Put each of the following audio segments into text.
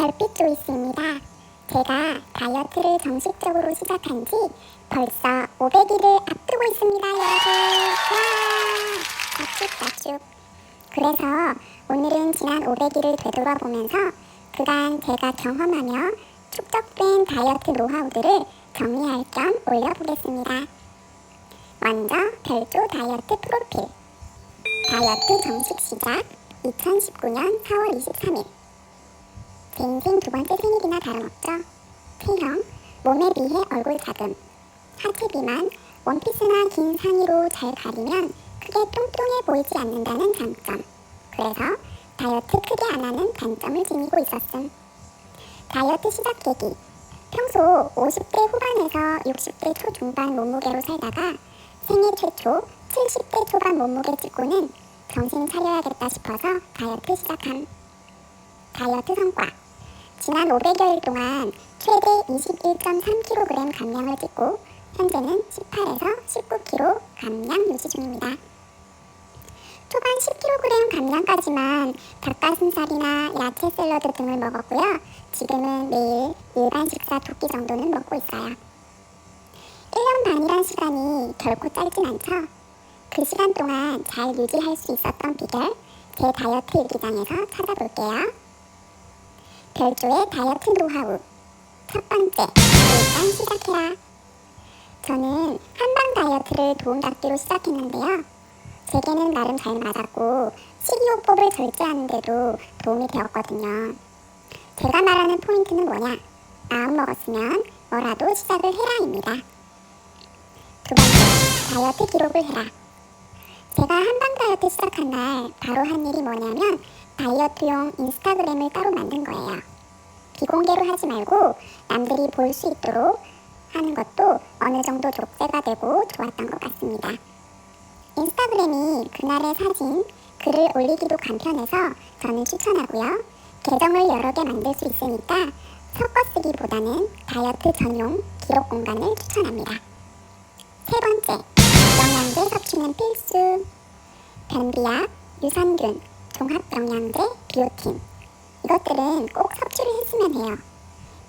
별빛 조이스입니다. 제가 다이어트를 정식적으로 시작한 지 벌써 500일을 앞두고 있습니다, 여러분. 와! 가축. 그래서 오늘은 지난 500일을 되돌아보면서 그간 제가 경험하며 축적된 다이어트 노하우들을 정리할 겸 올려보겠습니다. 먼저 별조 다이어트 프로필. 다이어트 정식 시작 2019년 4월 23일. 제 인생 두 번째 생일이나 다름없죠. 체형, 몸에 비해 얼굴 작음, 하체 비만, 원피스나 긴 상의로 잘 가리면 크게 뚱뚱해 보이지 않는다는 장점. 그래서 다이어트 크게 안 하는 단점을 지니고 있었음. 다이어트 시작 계기. 평소 50대 후반에서 60대 초중반 몸무게로 살다가 생애 최초 70대 초반 몸무게 찍고는 정신 차려야겠다 싶어서 다이어트 시작함. 다이어트 성과. 지난 500여일 동안 최대 21.3kg 감량을 찍고 현재는 18에서 19kg 감량 유지 중입니다. 초반 10kg 감량까지만 닭가슴살이나 야채 샐러드 등을 먹었고요. 지금은 매일 일반 식사 두 끼 정도는 먹고 있어요. 1년 반이란 시간이 결코 짧진 않죠. 그 시간 동안 잘 유지할 수 있었던 비결 제 다이어트 일기장에서 찾아볼게요. 별조의 다이어트 노하우 첫 번째, 일단 시작해라. 저는 한방 다이어트를 도움닫기로 시작했는데요. 제게는 나름 잘 맞았고 식이요법을 절제하는데도 도움이 되었거든요. 제가 말하는 포인트는 뭐냐? 마음 먹었으면 뭐라도 시작을 해라입니다. 두 번째, 다이어트 기록을 해라. 제가 한방 다이어트 시작한 날 바로 한 일이 뭐냐면 다이어트용 인스타그램을 따로 만든 거예요. 비공개로 하지 말고 남들이 볼 수 있도록 하는 것도 어느 정도 족쇄가 되고 좋았던 것 같습니다. 인스타그램이 그날의 사진, 글을 올리기도 간편해서 저는 추천하고요. 계정을 여러 개 만들 수 있으니까 섞어 쓰기보다는 다이어트 전용 기록 공간을 추천합니다. 세 번째, 영양제 섭취는 필수. 변비약, 유산균, 종합영양제, 비오틴. 이것들은 꼭 섭취를 했으면 해요.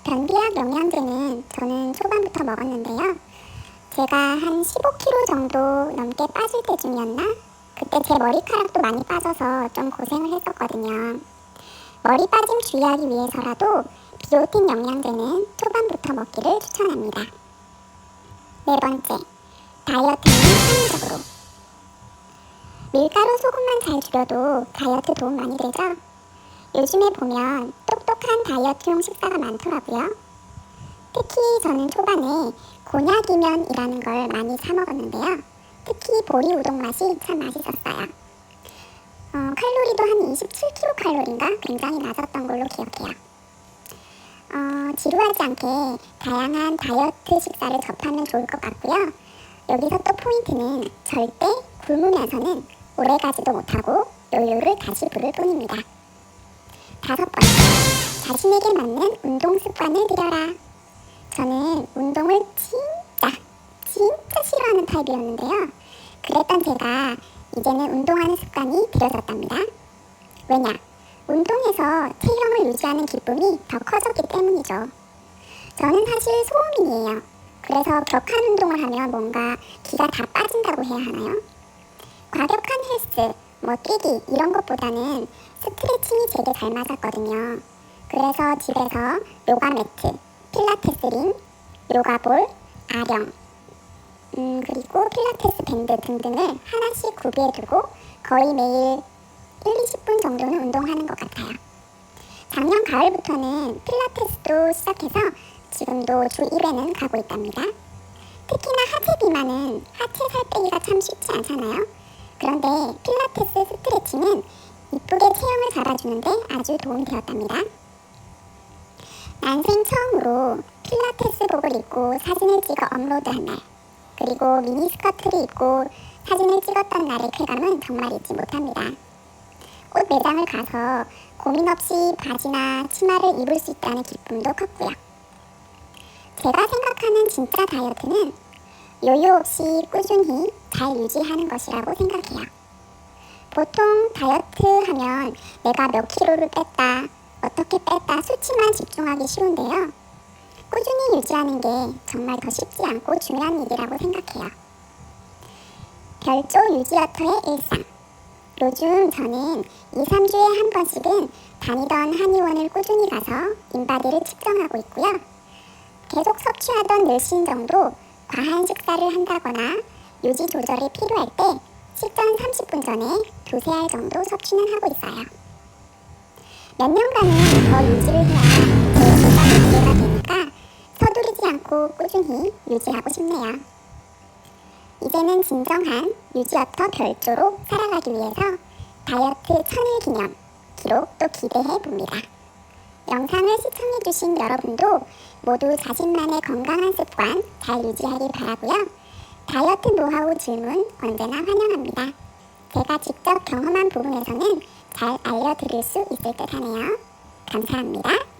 변비약 영양제는 저는 초반부터 먹었는데요. 제가 한 15kg 정도 넘게 빠질 때쯤이었나? 그때 제 머리카락도 많이 빠져서 좀 고생을 했었거든요. 머리 빠짐 주의하기 위해서라도 비오틴 영양제는 초반부터 먹기를 추천합니다. 네 번째, 다이어트는 합리적으로. 밀가루 소금만 잘 줄여도 다이어트 도움 많이 되죠? 요즘에 보면 똑똑한 다이어트용 식사가 많더라고요. 특히 저는 초반에 곤약이면이라는 걸 많이 사 먹었는데요. 특히 보리 우동 맛이 참 맛있었어요. 어, 칼로리도 한 27kcal인가 굉장히 낮았던 걸로 기억해요. 어, 지루하지 않게 다양한 다이어트 식사를 접하면 좋을 것 같고요. 여기서 또 포인트는 절대 굶으면서는 오래 가지도 못하고 요요를 다시 부를 뿐입니다. 다섯 번째, 자신에게 맞는 운동 습관을 들여라. 저는 운동을 진짜, 진짜 싫어하는 타입이었는데요. 그랬던 제가 이제는 운동하는 습관이 들여졌답니다. 왜냐? 운동에서 체형을 유지하는 기쁨이 더 커졌기 때문이죠. 저는 사실 소음인이에요. 그래서 격한 운동을 하면 뭔가 기가 다 빠진다고 해야 하나요? 과격한 헬스, 뭐 뛰기 이런 것보다는 스트레칭이 제게 잘 맞았거든요. 그래서 집에서 요가 매트, 필라테스 링, 요가볼, 아령, 음, 그리고 필라테스 밴드 등등을 하나씩 구비해두고 거의 매일 1, 20분 정도는 운동하는 것 같아요. 작년 가을부터는 필라테스도 시작해서 지금도 주 1회는 가고 있답니다. 특히나 하체 비만은 하체 살 빼기가 참 쉽지 않잖아요. 그런데 필라테스 스트레칭은 이쁘게 체형을 잡아주는데 아주 도움이 되었답니다. 난생 처음으로 필라테스복을 입고 사진을 찍어 업로드한 날, 그리고 미니스커트를 입고 사진을 찍었던 날의 쾌감은 정말 잊지 못합니다. 옷 매장을 가서 고민 없이 바지나 치마를 입을 수 있다는 기쁨도 컸고요. 제가 생각하는 진짜 다이어트는 요요 없이 꾸준히 잘 유지하는 것이라고 생각해요. 보통 다이어트 하면 내가 몇 킬로를 뺐다, 어떻게 뺐다 수치만 집중하기 쉬운데요. 꾸준히 유지하는 게 정말 더 쉽지 않고 중요한 일이라고 생각해요. 별조 유지어터의 일상. 요즘 저는 2, 3주에 한 번씩은 다니던 한의원을 꾸준히 가서 인바디를 측정하고 있고요. 계속 섭취하던 늘신 정도 과한 식사를 한다거나 유지 조절이 필요할 때 식전 30분 전에 두세 알 정도 섭취는 하고 있어요. 몇 년간은 더 유지를 해야 제 건강 유지가 되니까 서두르지 않고 꾸준히 유지하고 싶네요. 이제는 진정한 유지어터 별조로 살아가기 위해서 다이어트 천일 기념 기록도 기대해 봅니다. 영상을 시청해주신 여러분도 모두 자신만의 건강한 습관 잘 유지하길 바라고요. 다이어트 노하우 질문 언제나 환영합니다. 제가 직접 경험한 부분에서는 잘 알려드릴 수 있을 듯 하네요. 감사합니다.